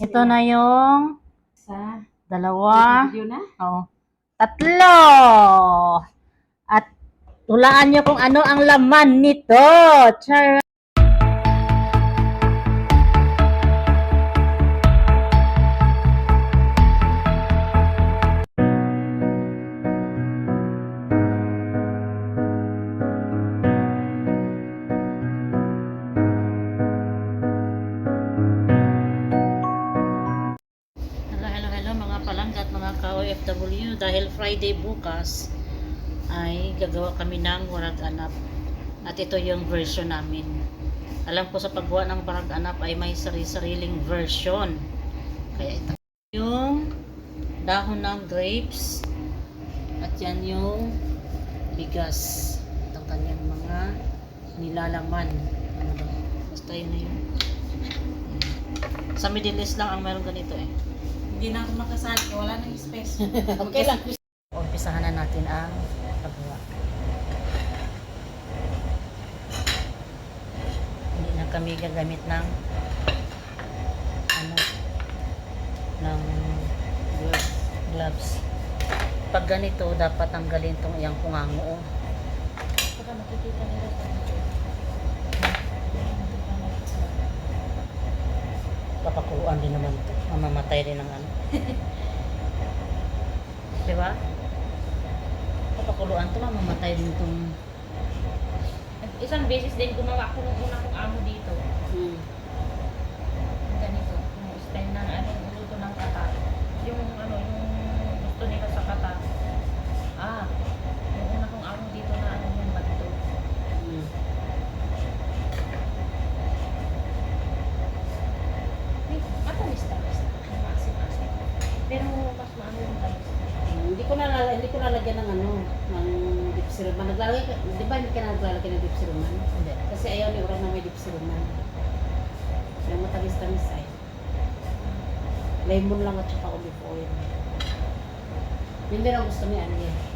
Ito na yung Sa dalawa. video na? Oh, tatlo. At tulaan niyo kung ano ang laman nito. Char. ka-OFW. Dahil Friday bukas ay gagawa kami ng warag anap. At ito yung version namin. Alam ko sa paggawa ng warag anap ay may sari-sariling version. Kaya ito yung dahon ng grapes at yan yung bigas. Ito kanyang mga nilalaman. Ano ba? Basta yun na yun. Sa Middle East lang ang meron ganito eh. Hindi na ako makasali kaya wala nang space. Okay lang. Umpisahan na natin ang paggawa. Hindi na kami gagamit ng ano ng gloves. gloves. Pag ganito, dapat tanggalin tong iyang kungango. Baka makikita nila. Papakuluan din naman ito. Mamamatay din ng ano. Di ba? Papakuluan to, mamamatay din itong Isang beses din gumawa ko nung una kong amo dito. hmm. Ganito. Yung style ng ano, luto ng kata. Yung ano, yung gusto nila sa kata. Ah, yung una kong amo dito na ano yung bagto. Hmm. Eh, matamis-tamis. Maasim-asim. Pero mas maano yung tamis. Hindi ko na hindi ko nalagyan ng ano, ng dipsiruman. Naglalagay ka, di ba hindi ka naglalagay ng dipsiruman? Hindi. Kasi ayaw ni Urang na may dipsiruman. Yung matamis-tamis ay. Lemon lang at saka olive oil. Yun din ang gusto ni Anya. Matamis-tamis.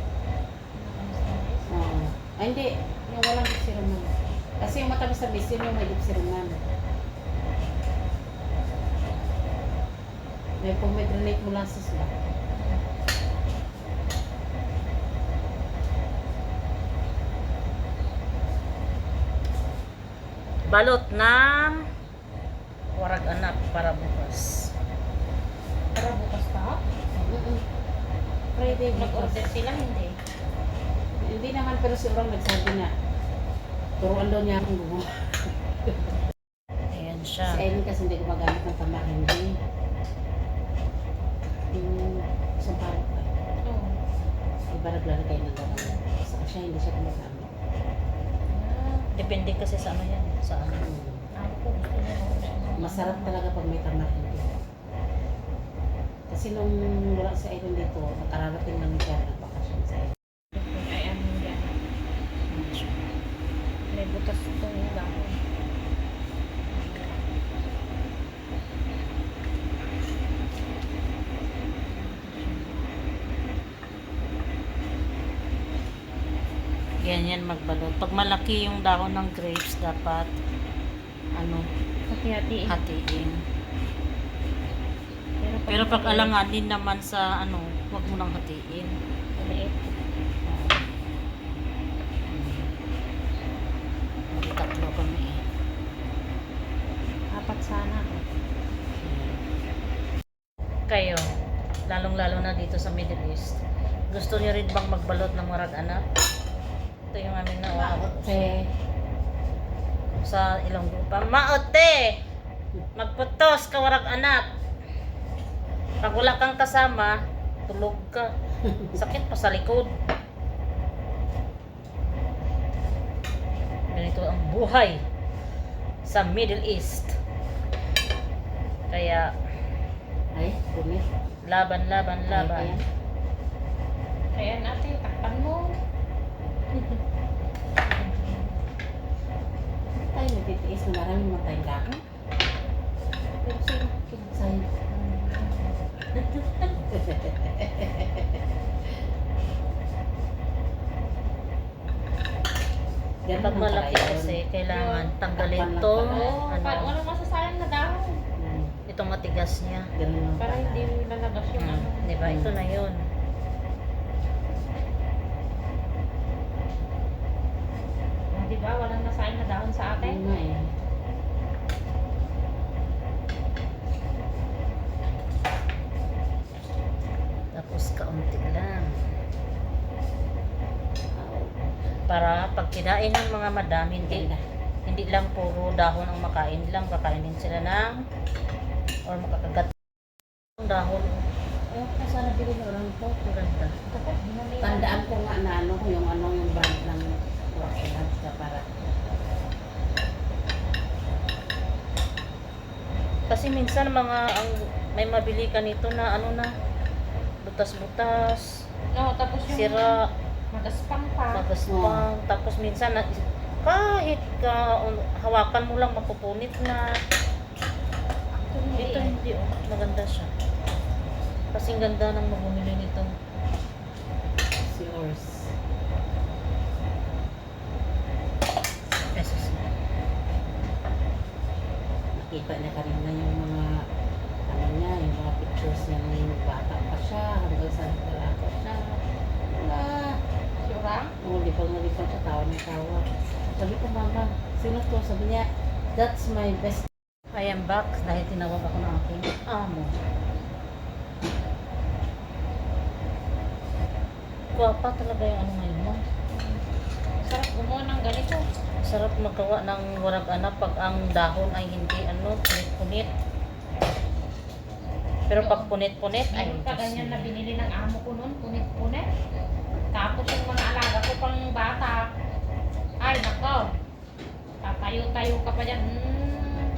Oo. Ay hindi, yung walang dipsiruman. Kasi yung matamis-tamis, yun yung may dipsiruman. May pomegranate molasses lang. Balot ng warag anak para bukas. Para bukas pa? Mm-mm. Friday, Nag-order sila, hindi. Hindi naman, pero si Urang nagsabi na, turuan daw niya akong gumawa. Ayan Si siya. Aileen kasi hindi gumagamit ng tamahindi. Yung isang parang pa. Oo. Iba naglalagay ng gano'n. Saka siya hindi siya gumagamit. Depende kasi sa ano yan. Sa ano. Masarap talaga pag may tamahindi. Kasi nung wala si Aileen dito, nakararating lang siya ng bakasyon sa Aileen. Ay, ano yan. May butas itong dahon. Ganyan magbalot. Pag malaki yung dahon ng grapes, dapat ano, Hati-hatiin. hatiin. Pero pag, Pero pag alanganin naman sa ano, wag mo nang hatiin. maliit, Hindi tatlo kami eh. apat sana. Kayo, lalong-lalo na dito sa Middle East, gusto niyo rin bang magbalot ng marag anak? Ito yung aming nawaabot Kasi, sa ilong grupa. Maote! Magputos ka warag anak. Pag wala kang kasama, tulog ka. Sakit pa sa likod. Ganito ang buhay sa Middle East. Kaya, ay, laban, laban, laban. Ayan. Ayan ate, takpan mo. Tayo nagtitiis na maraming tayong dahon. Pero kinsay? Ganun Pag malaki kasi, kailangan tanggalin lang to. Ano, parang walang masasayang na dahon. Hmm. itong matigas niya. Ganun lang Para hindi lalabas yung Hmm. ano. Di ba? Ito na yun. Oh, di ba? Walang nasain na dahon sa atin. Nga eh. Tapos kaunti lang. Para pag kinain ng mga madam, hindi, hindi lang puro dahon ang makain lang. Kakainin sila ng or makakagat ng dahon. Eh, sana bili na orang. Dapat, binalik. Tandaan ko nga na ano, yung ano, yung brand ng Wakilan ka para. Kasi minsan mga ang may mabili ka nito na ano na butas-butas, No, tapos yung sira, magaspang pa. magaspang, tapos minsan na, kahit ka un- hawakan mo lang mapupunit na. Actually, Ito eh. hindi oh, maganda siya. Kasi ganda ng bumili nito. It's yours. Nakita niya kanina yung mga ano niya, yung mga pictures niya nung bata pa siya, hanggang sa naglalako siya. Wala. Di pa siya tawa ng tawa. Sabi ko, mama, sino to? Sabi niya, that's my best. I am back dahil tinawag ako ng aking amo. Guwapa talaga yung ano ngayon mo. Sarap gumawa ng ganito. Sarap magawa ng warag anak pag ang dahon ay hindi ano, punit-punit. Pero pag punit-punit ay Mayroon pa ganyan na binili ng amo ko noon, punit-punit. Tapos yung mga alaga ko pang bata, ay nako, tatayo-tayo ka pa dyan. Mm.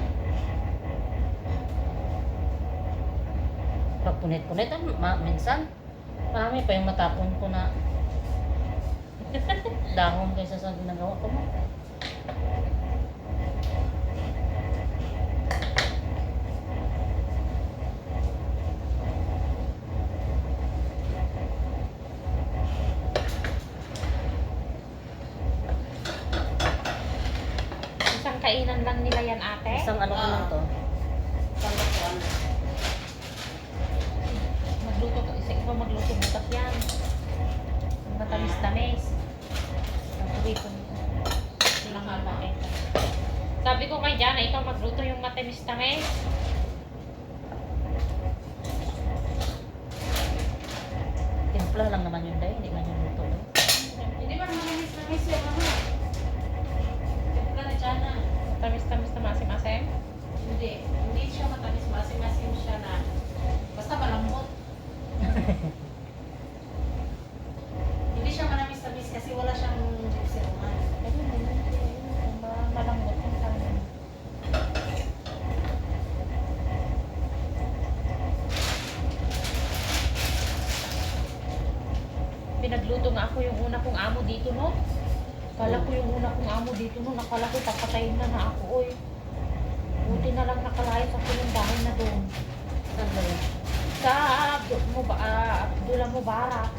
Pag punit-punit, ah, ma- minsan, marami pa yung matapon ko na dahon kaysa sa ginagawa ko mo. Isang kainan lang nila yan ate. Isang ano ko lang to. Sana ko ano. Magluto ka, isa iba magluto bukas yan. Ang Matamis-tamis. Ang paborito nito. Pinakamalaki. Sabi ko kay Jana, ikaw magluto yung matamis-tamis. Timpla lang naman yun dahil, hindi man yun luto. eh. Hindi ba manamis-namis yung ano? Timpla na dyan na. Matamis-tamis na masim-masim. Hindi. Hindi siya matamis. Masim-masim siya na. Basta malambot. Hindi siya manamis-tamis kasi wala siyang siruman. Ma- Malambot yung tangan. Pinagluto nga ako yung una kong amo dito, no? Kala ko yung una kong amo dito, no? Nakala ko papatayin na na ako, oy. Buti na lang nakalayas ako yung dahil na doon. Saan ba yun? Sa mo ba, ah, Abdullah Mubarak.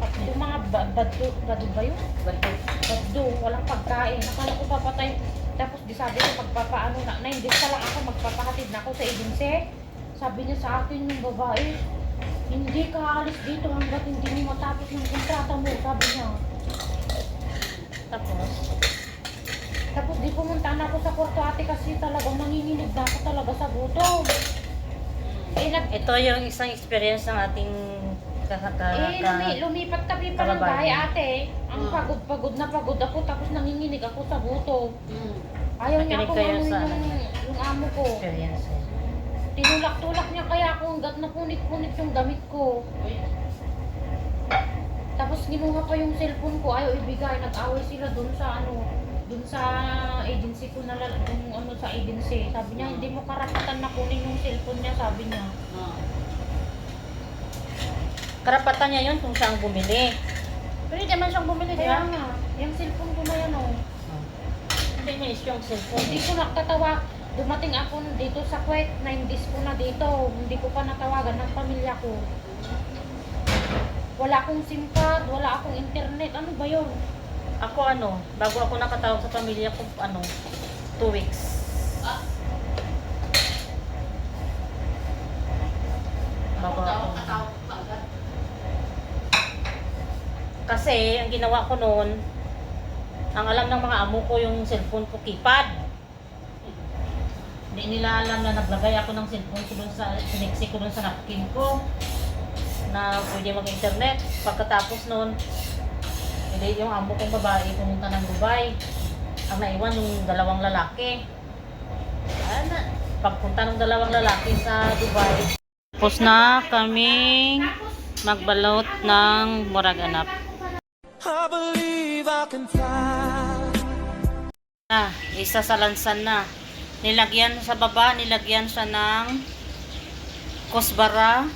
At yung mga ba- baddo, baddo ba yun? Balik. Baddo, walang pagkain. Nakala ko papatay. Tapos di sabi ko pagpapaano na, na hindi ka lang ako magpapahatid na ako sa agency. Sabi niya sa akin yung babae, hindi ka alis dito hanggat hindi mo matapos yung kontrata mo, sabi niya. Tapos, Tapos di pumunta na ako sa kwarto ate kasi talagang nanginginig na ako talaga sa gutom. Eh, nag, ito yung isang experience ng ating kakaka... eh lumi, lumipat kami pa ng Kababayan. bahay ate. Ang Mm. pagod-pagod na pagod ako tapos nanginginig ako sa gutom. Mm. Ayaw niya Nakinig akong kayo ano sa yung, ano? yung amo ko. experience. eh. Tinulak-tulak niya kaya ako hanggat napunit-punit yung damit ko. Uy. Tapos ginuha pa yung cellphone ko, ayaw ibigay. Nag-away sila dun sa ano, dun sa agency ko na yung ano sa agency. Sabi niya, hindi mo karapatan na kunin yung cellphone niya, sabi niya. Oh. Karapatan niya yun kung siya ang bumili. Pero hindi naman siyang bumili, di Kaya ba? nga, yung cellphone ko na yan oh. Hindi niya is yung cellphone. Hindi ko nakatawa. Dumating ako dito sa Kuwait, 9 days ko na dito. Hindi ko pa natawagan ng pamilya ko. Wala akong SIM card, wala akong internet. Ano ba yun? Ako ano, bago ako nakatawag sa pamilya ko, ano, two weeks. Ah. Bago ako. Kasi, ang ginawa ko noon, ang alam ng mga amo ko yung cellphone ko keypad. Hindi nila alam na naglagay ako ng cellphone ko dun sa, siniksi ko dun sa napkin ko na pwede mag-internet. Pagkatapos noon, hindi yung amo kong babae pumunta ng Dubai. Ang naiwan yung dalawang lalaki. Ano, pagpunta ng dalawang lalaki sa Dubai. Tapos na kaming magbalot ng murag anak. I believe I can fly. Na, isa sa lansan na. Nilagyan sa baba, nilagyan siya ng kusbara,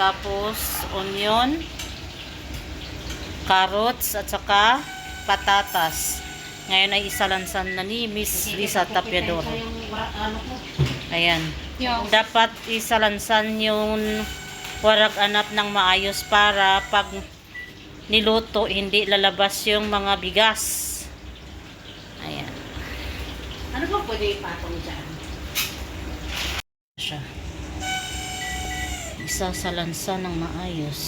tapos onion, carrots, at saka patatas. Ngayon ay isa lansan na ni Miss Lisa Tapiador. Ayan. Dapat isa lansan yung warag anap ng maayos para pag niluto, hindi lalabas yung mga bigas. Ayan. Ano ba pwede ipatong dyan? siya. Isa sa lansa ng maayos.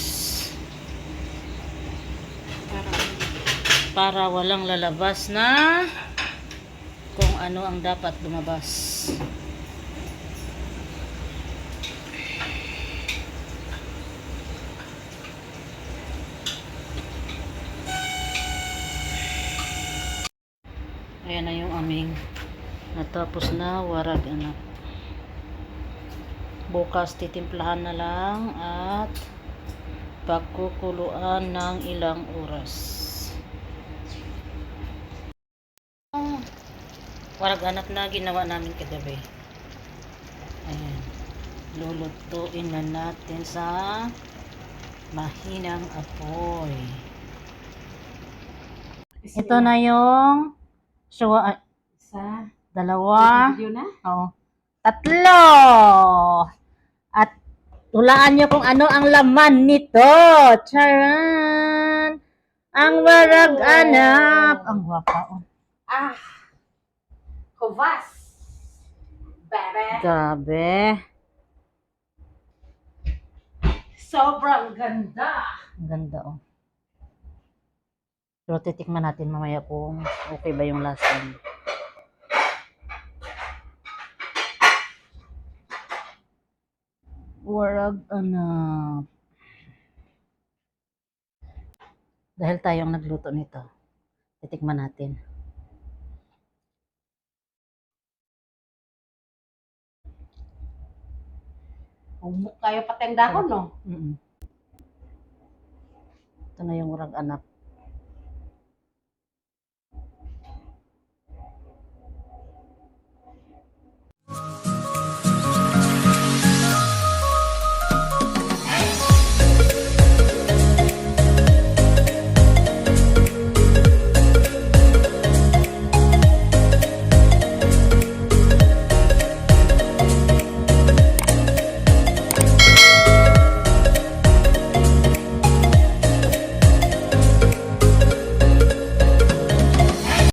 Para walang lalabas na kung ano ang dapat lumabas. Ayan na yung aming natapos na warag anak bukas titimplahan na lang at pagkukuluan ng ilang oras oh, warag anak na ginawa namin kagabi ayan lulutuin na natin sa mahinang apoy ito na yung suwa, Isa. dalawa Video na? Oo. Tatlo! At hulaan nyo kung ano ang laman nito. Charan! Ang warag anak. Ang gwapa. Oh. Ah! Kovas! Bebe! Grabe. Sobrang ganda! Ang ganda oh. Pero titikman natin mamaya kung okay ba yung lasa. niya. warag anak. Dahil tayong nagluto nito, titikman natin. Huwag kayo pateng dahon, no? Mm -mm. Ito na yung urang anak.